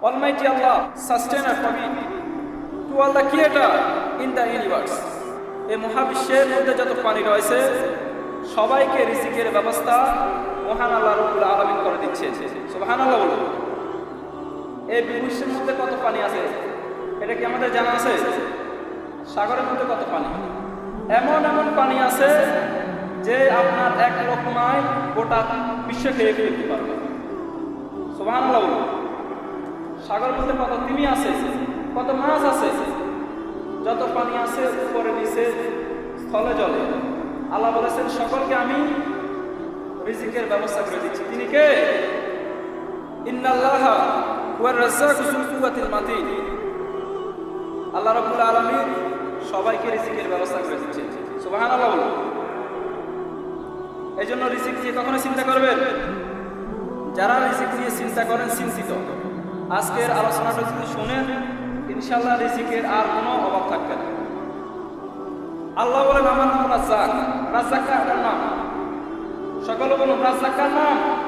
Almighty Allah, sustainer for me, to all the creator in the universe. এই মহাবিশ্বের মধ্যে যত প্রাণী রয়েছে সবাইকে রিজিকের ব্যবস্থা মহান আল্লাহ রবুল আলমিন করে দিচ্ছে। সুবহান আল্লাহ বলুন এই বিশ্বের মধ্যে কত পানি আছে? এটা কি আমাদের জানা আছে? সাগরের মধ্যে কত পানি এমন এমন পানি আছে যে আপনার এক লোকমায় গোটা বিশ্ব খেয়ে ফেলতে পারবে। সুবহান আল্লাহ বলুন সাগর মধ্যে কত তিমি আছে, কত মাছ আছে, যত পানি আছে উপরে নিচে স্থলে জলে। আল্লাহ বলেছেন, সকলকে আমি রিজিকের ব্যবস্থা করে দিচ্ছি। তিনি কে? ইন্নাল্লাহ ওয়ার রাজ্জাকু আল্লাহ রাব্বুল আলামিন সবাইকে রিজিকের ব্যবস্থা করে দিচ্ছে সুবহানাল্লাহ বলুন। এই জন্য রিজিক নিয়ে কখনো চিন্তা করবেন? যারা রিজিক নিয়ে চিন্তা করেন, চিন্তিত। আজকের আলোচনাটা যদি শোনেন ইনশাল্লাহ রিজিকের আর কোনো অভাব থাকবে না। আল্লাহ বলেন, আমার নাম রাজ্জাক। রাজ্জাক নাম। সকলে বলুন রাজ্জাক নাম?